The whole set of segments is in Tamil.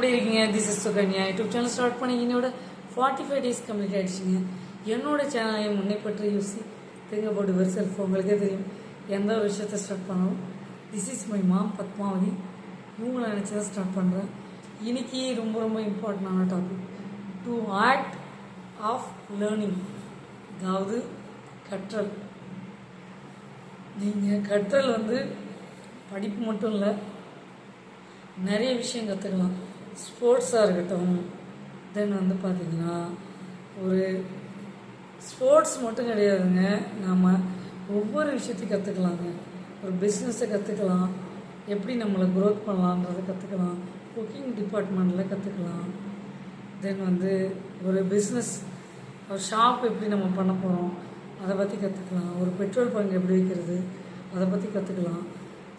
எப்படி இருக்கீங்க? This is Sukanya YouTube channel start பண்ணி என்னோட ஃபார்ட்டி ஃபைவ் டேஸ் கம்ப்ளீட் ஆயிடுச்சுங்க. என்னோட சேனலை முன்னே பற்றி யூசி. திங்க போட்டு வெரி செல்ஃப் உங்களுக்கே தெரியும். எந்த ஒரு விஷயத்த ஸ்டார்ட் பண்ணணும்? This is my mom Padmavathi. இவங்களை நினச்சி தான் ஸ்டார்ட் பண்ணுறேன் இன்னைக்கு ரொம்ப ரொம்ப இம்பார்ட்டண்டான topic to act of learning அதாவது கற்றல். நீங்கள் கற்றல் வந்து படிப்பு மட்டும் இல்லை நிறைய விஷயம் கற்றுக்கலாம் ஸ்போர்ட்ஸாக இருக்கட்டும். தென் வந்து பார்த்திங்கன்னா ஒரு ஸ்போர்ட்ஸ் மட்டும் கிடையாதுங்க. நாம் ஒவ்வொரு விஷயத்தையும் கற்றுக்கலாங்க ஒரு பிஸ்னஸை கற்றுக்கலாம் எப்படி நம்மளை க்ரோத் பண்ணலான்றதை கற்றுக்கலாம் குக்கிங் டிபார்ட்மெண்ட்டில் கற்றுக்கலாம் தென் வந்து ஒரு பிஸ்னஸ் ஒரு ஷாப் எப்படி நம்ம பண்ண போகிறோம் அதை பற்றி கற்றுக்கலாம் ஒரு பெட்ரோல் பங்க் எப்படி வைக்கிறது அதை பற்றி கற்றுக்கலாம்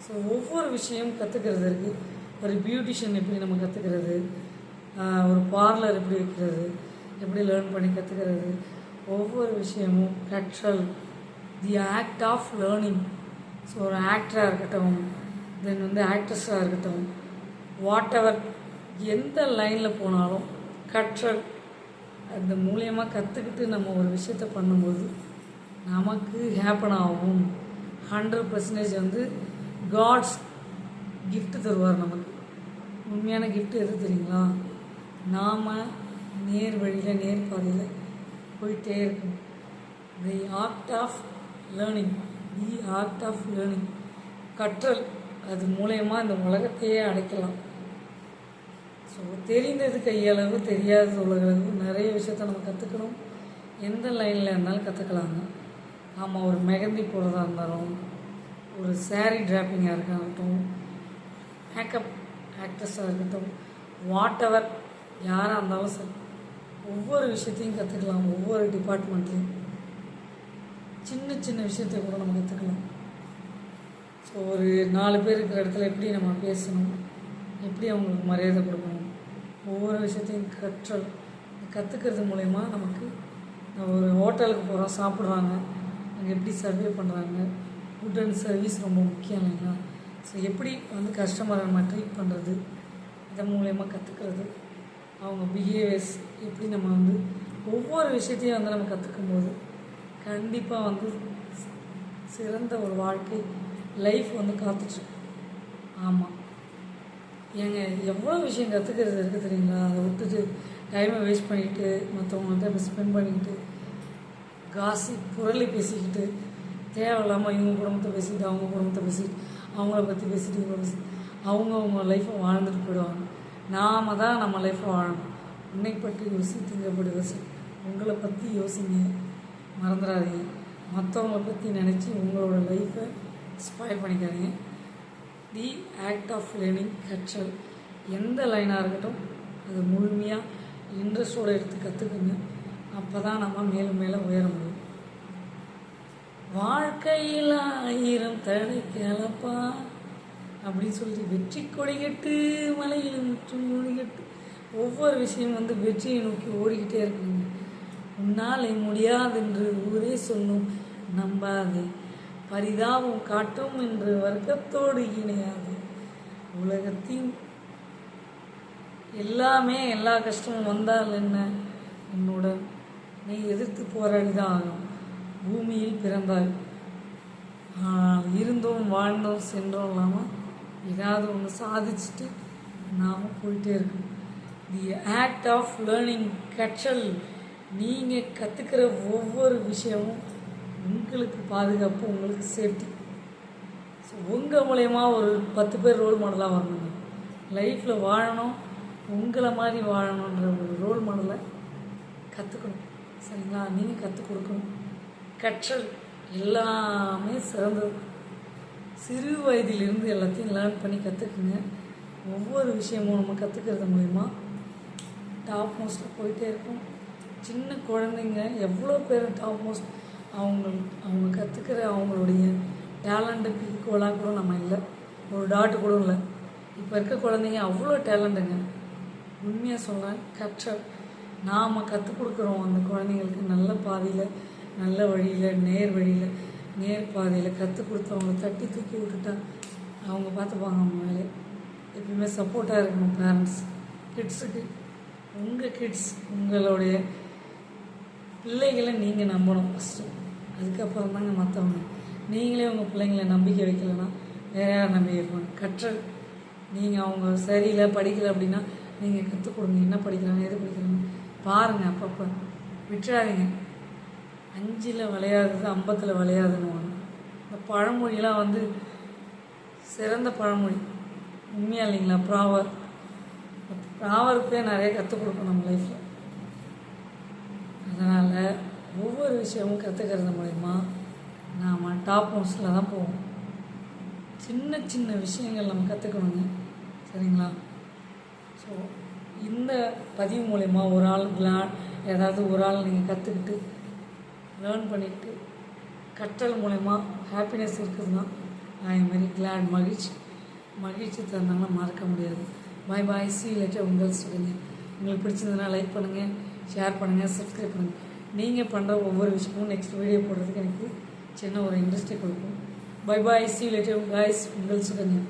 ஸோ ஒவ்வொரு விஷயம் கற்றுக்கிறது இருக்குது ஒரு பியூட்டிஷியன் எப்படி நம்ம கற்றுக்கிறது ஒரு பார்லர் எப்படி வைக்கிறது? எப்படி லேர்ன் பண்ணி கற்றுக்கிறது ஒவ்வொரு விஷயமும் கற்றல் the act of learning so ஒரு ஆக்டராக இருக்கட்டும் தென் வந்து ஆக்ட்ரஸாக இருக்கட்டும் வாட் எவர் எந்த லைனில் போனாலும் கற்றல் அந்த மூலியமாக கற்றுக்கிட்டு நம்ம ஒரு விஷயத்த பண்ணும்போது நமக்கு ஹேப்பன் ஆகும். ஹண்ட்ரட் பர்சன்டேஜ் வந்து காட்ஸ் கிஃப்ட் தருவார் நமக்கு. உண்மையான கிஃப்ட் எது தெரியுங்களா? நாம் நேர் வழியில் நேர் பாதையில் போயிட்டே இருக்கணும். The art of learning the art of learning கற்றல் அது மூலயமா இந்த உலகத்தையே அடைக்கலாம். ஸோ தெரிந்தது கையளவு தெரியாதது உலகளவு நிறைய விஷயத்த நம்ம கற்றுக்கணும் எந்த லைனில் இருந்தாலும் கற்றுக்கலாங்க ஆமாம் ஒரு மெகந்தி போடுறதா இருந்தாலும் ஒரு saree டிராப்பிங்காக இருக்கட்டும் மேக்கப் ஆக்ட்ரஸாக இருக்கட்டும் வாட் எவர் யாராக இருந்தாலும் சரி ஒவ்வொரு விஷயத்தையும் கற்றுக்கலாம் ஒவ்வொரு டிபார்ட்மெண்ட்லேயும் சின்ன சின்ன விஷயத்தை கூட நம்ம கற்றுக்கலாம் ஸோ ஒரு நாலு பேர் இருக்கிற இடத்துல எப்படி நம்ம பேசணும் எப்படி அவங்களுக்கு மரியாதை கொடுக்கணும் ஒவ்வொரு விஷயத்தையும் கற்றல் கற்றுக்கிறது மூலயமா நமக்கு நம்ம ஒரு ஹோட்டலுக்கு போகிறோம் சாப்பிட்றாங்க அங்கே எப்படி சர்வே பண்ணுறாங்க ஃபுட் அண்ட் சர்வீஸ் ரொம்ப முக்கியம் இல்லைங்களா? ஸோ எப்படி வந்து கஸ்டமரை நம்ம ட்ரீட் பண்ணுறது இதன் மூலயமா கற்றுக்கிறது அவங்க பிஹேவியர்ஸ் எப்படி நம்ம வந்து ஒவ்வொரு விஷயத்தையும் வந்து நம்ம கற்றுக்கும் போது கண்டிப்பாக வந்து சிறந்த ஒரு வாழ்க்கை லைஃப் வந்து காத்துட்ருக்கு ஆமாம் ஏங்க எவ்வளோ விஷயம் கற்றுக்கிறது இருக்குது தெரியுங்களா? அதை விட்டுட்டு டைமை வேஸ்ட் பண்ணிக்கிட்டு மற்றவங்கள்ட்ட ஸ்பெண்ட் பண்ணிக்கிட்டு காசி புரளி பேசிக்கிட்டு தேவையில்லாமல் இவங்க குடும்பத்தை பேசிக்கிட்டு அவங்க குடும்பத்தை பேசிட்டு அவங்கள பற்றி பேசிட்டு இவங்கள பேசி அவங்க அவங்க லைஃப்பை வாழ்ந்துட்டு போயிடுவாங்க. நாம தான் நம்ம லைஃப்பை வாழணும். உன்னை பற்றி யோசித்துங்க அப்படி யோசி உங்களை பற்றி யோசிங்க. மறந்துடாதீங்க. மற்றவங்கள பற்றி நினச்சி உங்களோட லைஃப்பை ஸ்பாயில் பண்ணிக்காதீங்க. தி ஆக்ட் ஆஃப் லேர்னிங் கற்றல். எந்த லைனாக இருக்கட்டும் அது முழுமையாக இன்ட்ரெஸ்டோடு எடுத்து கற்றுக்குங்க அப்போ தான் நம்ம மேலும் மேலே உயர முடியும். வாழ்க்கையில் ஆயிரம் தடை கிளப்பா அப்படின்னு சொல்லிட்டு வெற்றி கொடிகட்டு மலையில் முற்றும் கொடிகட்டு ஒவ்வொரு விஷயம் வந்து வெற்றியை நோக்கி ஓடிக்கிட்டே இருக்குங்க உன்னால் முடியாது என்று ஊரே சொல்லும் நம்பாதே. பரிதாபம் காட்டும் என்று வர்க்கத்தோடு இணையாது. உலகத்தின் எல்லாமே எல்லா கஷ்டமும் வந்தால் என்ன? உன்னுடன் நீ எதிர்த்து போராடி தான் ஆகும் பூமியில் பிறந்தாய் ஆனால் இருந்தோம் வாழ்ந்தோம் சென்றோம் இல்லாமல் ஏதாவது ஒன்று சாதிச்சுட்டு நாம் போயிட்டே இருக்கணும் தி ஆக்ட் ஆஃப் லேர்னிங் கற்றல் நீங்கள் கற்றுக்கிற ஒவ்வொரு விஷயமும் உங்களுக்கு பாதுகாப்பு உங்களுக்கு சேஃப்டி ஸோ உங்கள் மூலயமா ஒரு பத்து பேர் ரோல் மாடலாக வரணுங்க. லைஃப்பில் வாழணும் உங்களை மாதிரி வாழணுன்ற ஒரு ரோல் மாடலை கற்றுக்கணும் சரிங்களா? நீங்கள் கற்றுக் கொடுக்கணும். கற்றல் எல்லாமே சிறந்தது. சிறு வயதிலிருந்து எல்லாத்தையும் லேர்ன் பண்ணி கற்றுக்குங்க ஒவ்வொரு விஷயமும் நம்ம கற்றுக்கிறது மூலிமா டாப் மோஸ்ட்டில் போயிட்டே இருக்கும். சின்ன குழந்தைங்க எவ்வளோ பேர் டாப் மோஸ்ட் அவங்க அவங்க கற்றுக்கிற அவங்களுடைய டேலண்ட்டுக்கு ஈக்குவலாக கூட நம்ம இல்லை. ஒரு டாட்டு கூட இல்லை. இப்போ இருக்க குழந்தைங்க அவ்வளோ டேலண்ட்டுங்க உண்மையாக சொல்கிறேன் கற்றல். நாம் கற்றுக் கொடுக்குறோம் அந்த குழந்தைங்களுக்கு நல்ல பாதையில் நல்ல வழியில் நேர் வழியில் நேர் பாதையில் கற்றுக் கொடுத்து அவங்கள தட்டி தூக்கி விட்டுட்டா அவங்க பார்த்துப்பாங்க அவங்க வேலையை. எப்பயுமே சப்போர்ட்டாக இருக்கணும் பேரண்ட்ஸ் கிட்ஸுக்கு உங்கள் கிட்ஸ் உங்களுடைய பிள்ளைகளை நீங்கள் நம்பணும் ஃபஸ்ட்டு அதுக்கப்புறம் தாங்க மற்றவங்க நீங்களே உங்கள் பிள்ளைங்களை நம்பிக்கை வைக்கலைன்னா வேற யார் நம்பிக்கை வைப்பாங்க? கற்றல். நீங்கள் அவங்க சரியில்லை படிக்கலை அப்படின்னா நீங்கள் கற்றுக் கொடுங்க. என்ன படிக்கிறாங்க எது படிக்கிறாங்க? பாருங்கள் அப்பப்போ. விட்டுறாதீங்க. அஞ்சில் விளையாதது ஐம்பத்தில் விளையாதுன்னு இந்த பழமொழியெலாம் வந்து சிறந்த பழமொழி. உண்மையா இல்லைங்களா? ப்ராவர். ப்ராவருக்கே நிறைய கற்றுக் கொடுக்கணும் நம்ம லைஃப்பில் அதனால் ஒவ்வொரு விஷயமும் கற்றுக்கிறது மூலிமா நாம் டாப் மோஸ்டில் தான் போவோம். சின்ன சின்ன விஷயங்கள் நம்ம கற்றுக்கணுங்க சரிங்களா? ஸோ இந்த பதிவு மூலயமா ஒரு ஆள் விளா ஏதாவது ஒரு ஆள் நீங்கள் கற்றுக்கிட்டு லேர்ன் பண்ணிக்கிட்டு கற்றல் மூலயமா ஹாப்பினஸ் இருக்குதுன்னா ஐ எம் வெரி கிளாட் மகிழ்ச்சி. மகிழ்ச்சி தந்தாங்கன்னா மறக்க முடியாது. பாய் பாய் சி லெட்டர் உங்கள் சொல்லுங்க உங்களுக்கு பிடிச்சிருந்ததுன்னா லைக் பண்ணுங்கள் ஷேர் பண்ணுங்கள் சப்ஸ்கிரைப் பண்ணுங்கள் நீங்கள் பண்ணுற ஒவ்வொரு விஷயமும் நெக்ஸ்ட் வீடியோ போடுறதுக்கு எனக்கு சின்ன ஒரு இன்ட்ரெஸ்ட்டை கொடுக்கும். Bye bye see later guys உங்கள் சுகன்யா.